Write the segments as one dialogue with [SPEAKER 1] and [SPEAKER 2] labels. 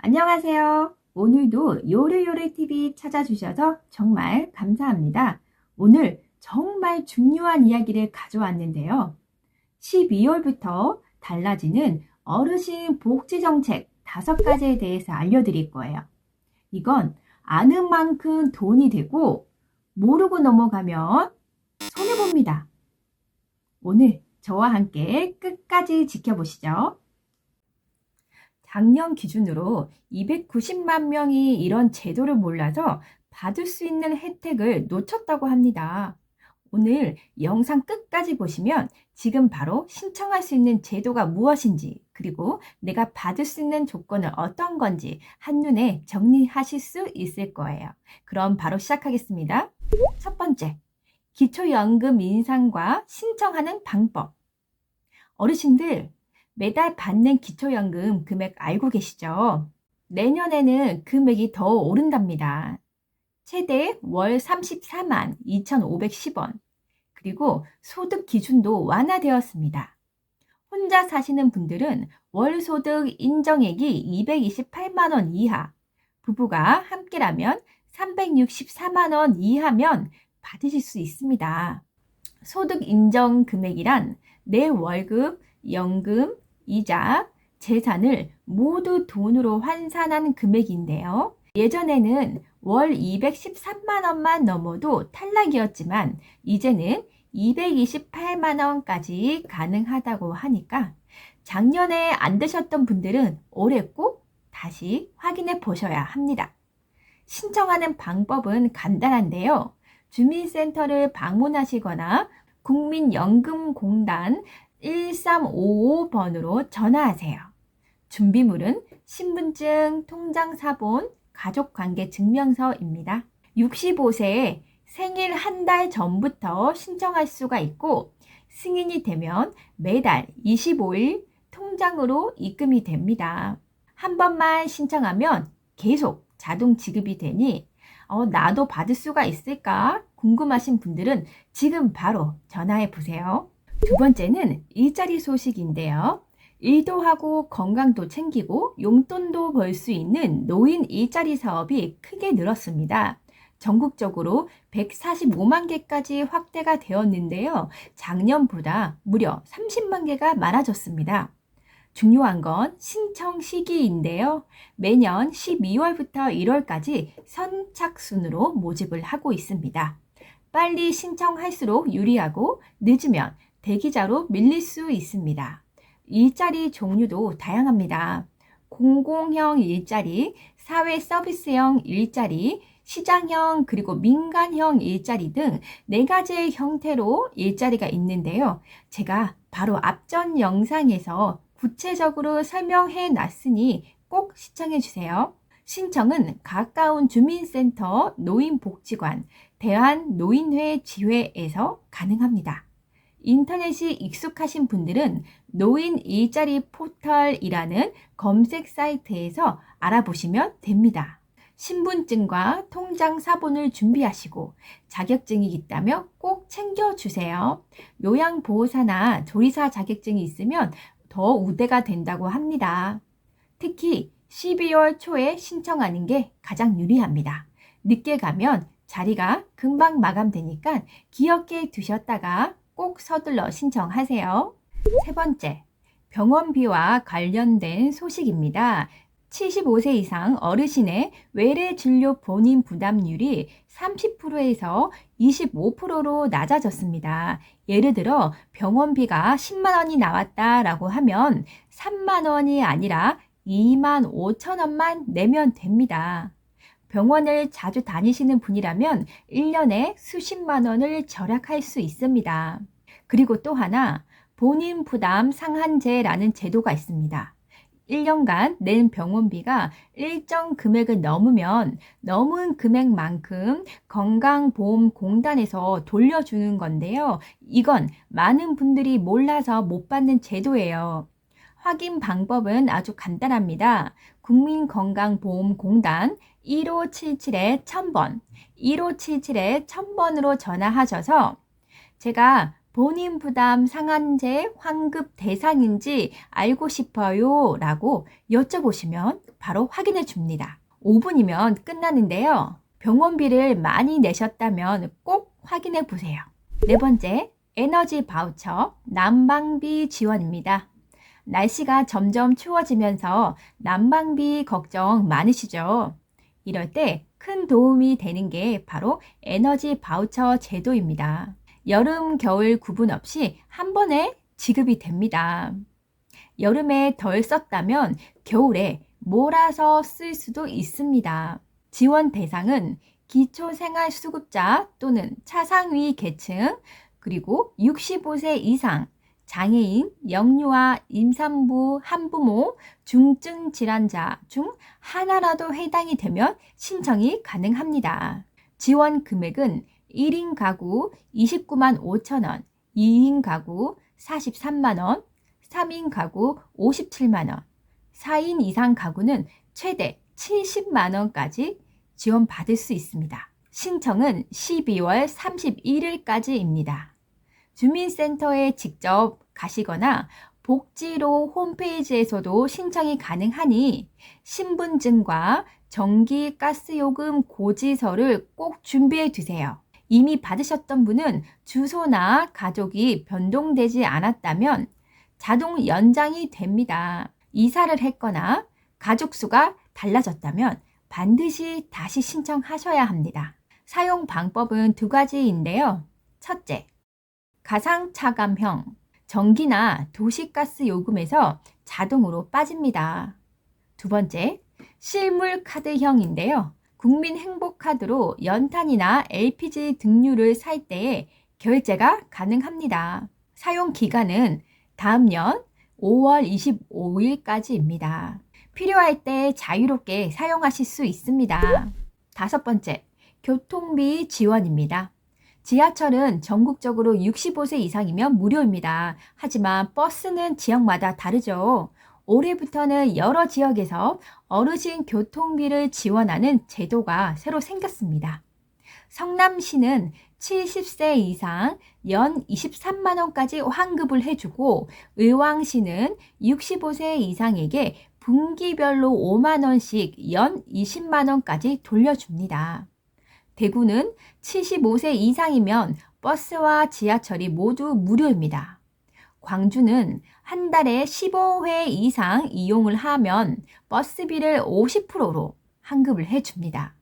[SPEAKER 1] 안녕하세요. 오늘도 요리요리TV 찾아주셔서 정말 감사합니다. 오늘 정말 중요한 이야기를 가져왔는데요. 12월부터 달라지는 어르신 복지정책 5가지에 대해서 알려드릴 거예요. 이건 아는 만큼 돈이 되고 모르고 넘어가면 손해봅니다. 오늘 저와 함께 끝까지 지켜보시죠. 작년 기준으로 290만 명이 이런 제도를 몰라서 받을 수 있는 혜택을 놓쳤다고 합니다. 오늘 영상 끝까지 보시면 지금 바로 신청할 수 있는 제도가 무엇인지 그리고 내가 받을 수 있는 조건은 어떤 건지 한눈에 정리하실 수 있을 거예요. 그럼 바로 시작하겠습니다. 첫 번째, 기초연금 인상과 신청하는 방법. 어르신들, 매달 받는 기초연금 금액 알고 계시죠? 내년에는 금액이 더 오른답니다. 최대 월 34만 2,510원. 그리고 소득 기준도 완화되었습니다. 혼자 사시는 분들은 월 소득 인정액이 228만원 이하, 부부가 함께라면 364만원 이하면 받으실 수 있습니다. 소득 인정 금액이란 내 월급, 연금, 이자, 재산을 모두 돈으로 환산한 금액인데요. 예전에는 월 213만 원만 넘어도 탈락이었지만 이제는 228만 원까지 가능하다고 하니까 작년에 안 되셨던 분들은 올해 꼭 다시 확인해 보셔야 합니다. 신청하는 방법은 간단한데요. 주민센터를 방문하시거나 국민연금공단 1355번으로 전화하세요. 준비물은 신분증, 통장 사본, 가족관계 증명서입니다. 65세에 생일 한 달 전부터 신청할 수가 있고 승인이 되면 매달 25일 통장으로 입금이 됩니다. 한 번만 신청하면 계속 자동 지급이 되니 어, 나도 받을 수가 있을까 궁금하신 분들은 지금 바로 전화해 보세요. 두 번째는 일자리 소식인데요. 일도 하고 건강도 챙기고 용돈도 벌 수 있는 노인 일자리 사업이 크게 늘었습니다. 전국적으로 145만 개까지 확대가 되었는데요. 작년보다 무려 30만 개가 많아졌습니다. 중요한 건 신청 시기인데요. 매년 12월부터 1월까지 선착순으로 모집을 하고 있습니다. 빨리 신청할수록 유리하고 늦으면 대기자로 밀릴 수 있습니다. 일자리 종류도 다양합니다. 공공형 일자리, 사회 서비스형 일자리, 시장형 그리고 민간형 일자리 등 네 가지의 형태로 일자리가 있는데요. 제가 바로 앞전 영상에서 구체적으로 설명해 놨으니 꼭 시청해 주세요. 신청은 가까운 주민센터, 노인복지관, 대한노인회 지회에서 가능합니다. 인터넷이 익숙하신 분들은 노인 일자리 포털이라는 검색 사이트에서 알아보시면 됩니다. 신분증과 통장 사본을 준비하시고 자격증이 있다면 꼭 챙겨주세요. 요양보호사나 조리사 자격증이 있으면 더 우대가 된다고 합니다. 특히 12월 초에 신청하는 게 가장 유리합니다. 늦게 가면 자리가 금방 마감되니까 기억해 두셨다가 꼭 서둘러 신청하세요. 세 번째, 병원비와 관련된 소식입니다. 75세 이상 어르신의 외래 진료 본인 부담률이 30%에서 25%로 낮아졌습니다. 예를 들어 병원비가 10만 원이 나왔다라고 하면 3만 원이 아니라 2만 5천 원만 내면 됩니다. 병원을 자주 다니시는 분이라면 1년에 수십만 원을 절약할 수 있습니다. 그리고 또 하나 본인 부담 상한제라는 제도가 있습니다. 1년간 낸 병원비가 일정 금액을 넘으면 넘은 금액만큼 건강보험공단에서 돌려주는 건데요. 이건 많은 분들이 몰라서 못 받는 제도예요. 확인 방법은 아주 간단합니다. 국민건강보험공단 1577-1000번, 1577-1000번으로 전화하셔서 제가 본인 부담 상한제 환급 대상인지 알고 싶어요 라고 여쭤보시면 바로 확인해 줍니다. 5분이면 끝나는데요. 병원비를 많이 내셨다면 꼭 확인해 보세요. 네 번째, 에너지 바우처 난방비 지원입니다. 날씨가 점점 추워지면서 난방비 걱정 많으시죠? 이럴 때 큰 도움이 되는 게 바로 에너지 바우처 제도입니다. 여름, 겨울 구분 없이 한 번에 지급이 됩니다. 여름에 덜 썼다면 겨울에 몰아서 쓸 수도 있습니다. 지원 대상은 기초생활수급자 또는 차상위 계층, 그리고 65세 이상, 장애인, 영유아, 임산부, 한부모, 중증 질환자 중 하나라도 해당이 되면 신청이 가능합니다. 지원 금액은 1인 가구 29만 5천 원, 2인 가구 43만 원, 3인 가구 57만 원, 4인 이상 가구는 최대 70만 원까지 지원받을 수 있습니다. 신청은 12월 31일까지입니다. 주민센터에 직접 가시거나 복지로 홈페이지에서도 신청이 가능하니 신분증과 전기 가스요금 고지서를 꼭 준비해 두세요. 이미 받으셨던 분은 주소나 가족이 변동되지 않았다면 자동 연장이 됩니다. 이사를 했거나 가족 수가 달라졌다면 반드시 다시 신청하셔야 합니다. 사용 방법은 두 가지인데요. 첫째, 가상 차감형 전기나 도시가스 요금에서 자동으로 빠집니다. 두 번째, 실물 카드형인데요. 국민행복카드로 연탄이나 LPG 등유를 살 때에 결제가 가능합니다. 사용 기간은 다음 년 5월 25일까지입니다. 필요할 때 자유롭게 사용하실 수 있습니다. 다섯 번째, 교통비 지원입니다. 지하철은 전국적으로 65세 이상이면 무료입니다. 하지만 버스는 지역마다 다르죠. 올해부터는 여러 지역에서 어르신 교통비를 지원하는 제도가 새로 생겼습니다. 성남시는 70세 이상 연 23만원까지 환급을 해주고 의왕시는 65세 이상에게 분기별로 5만원씩 연 20만원까지 돌려줍니다. 대구는 75세 이상이면 버스와 지하철이 모두 무료입니다. 광주는 한 달에 15회 이상 이용을 하면 버스비를 50%로 환급을 해줍니다.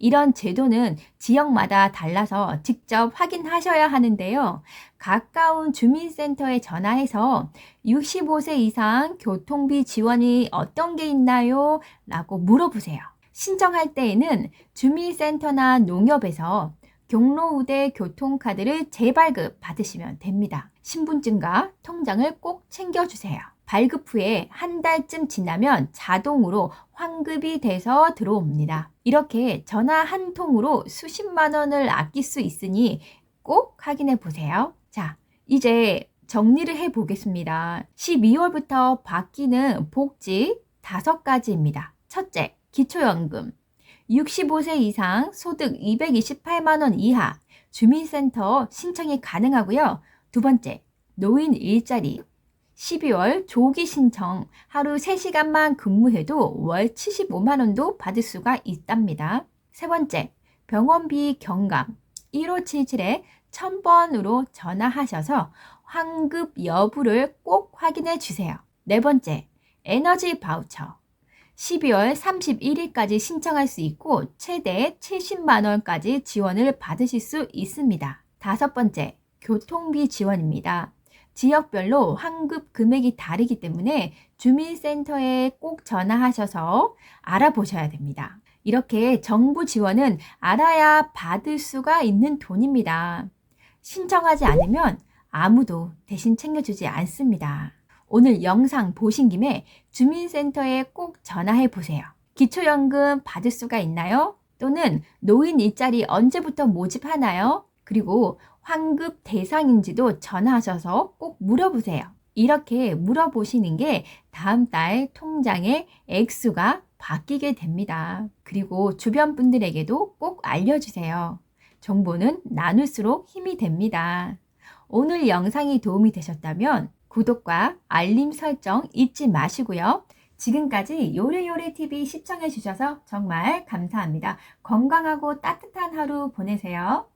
[SPEAKER 1] 이런 제도는 지역마다 달라서 직접 확인하셔야 하는데요. 가까운 주민센터에 전화해서 65세 이상 교통비 지원이 어떤 게 있나요? 라고 물어보세요. 신청할 때에는 주민센터나 농협에서 경로우대 교통카드를 재발급 받으시면 됩니다. 신분증과 통장을 꼭 챙겨주세요. 발급 후에 한 달쯤 지나면 자동으로 환급이 돼서 들어옵니다. 이렇게 전화 한 통으로 수십만 원을 아낄 수 있으니 꼭 확인해 보세요. 자, 이제 정리를 해 보겠습니다. 12월부터 바뀌는 복지 다섯 가지입니다. 첫째, 기초연금. 65세 이상 소득 228만원 이하 주민센터 신청이 가능하고요. 두 번째, 노인 일자리. 12월 조기 신청 하루 3시간만 근무해도 월 75만원도 받을 수가 있답니다. 세 번째, 병원비 경감 1577에 1000번으로 전화하셔서 환급 여부를 꼭 확인해 주세요. 네 번째, 에너지 바우처 12월 31일까지 신청할 수 있고 최대 70만원까지 지원을 받으실 수 있습니다. 다섯 번째, 교통비 지원입니다. 지역별로 환급 금액이 다르기 때문에 주민센터에 꼭 전화하셔서 알아보셔야 됩니다. 이렇게 정부 지원은 알아야 받을 수가 있는 돈입니다. 신청하지 않으면 아무도 대신 챙겨주지 않습니다. 오늘 영상 보신 김에 주민센터에 꼭 전화해 보세요. 기초연금 받을 수가 있나요? 또는 노인 일자리 언제부터 모집하나요? 그리고 환급 대상인지도 전화하셔서 꼭 물어보세요. 이렇게 물어보시는 게 다음 달 통장의 액수가 바뀌게 됩니다. 그리고 주변 분들에게도 꼭 알려주세요. 정보는 나눌수록 힘이 됩니다. 오늘 영상이 도움이 되셨다면 구독과 알림 설정 잊지 마시고요. 지금까지 요리요리TV 시청해주셔서 정말 감사합니다. 건강하고 따뜻한 하루 보내세요.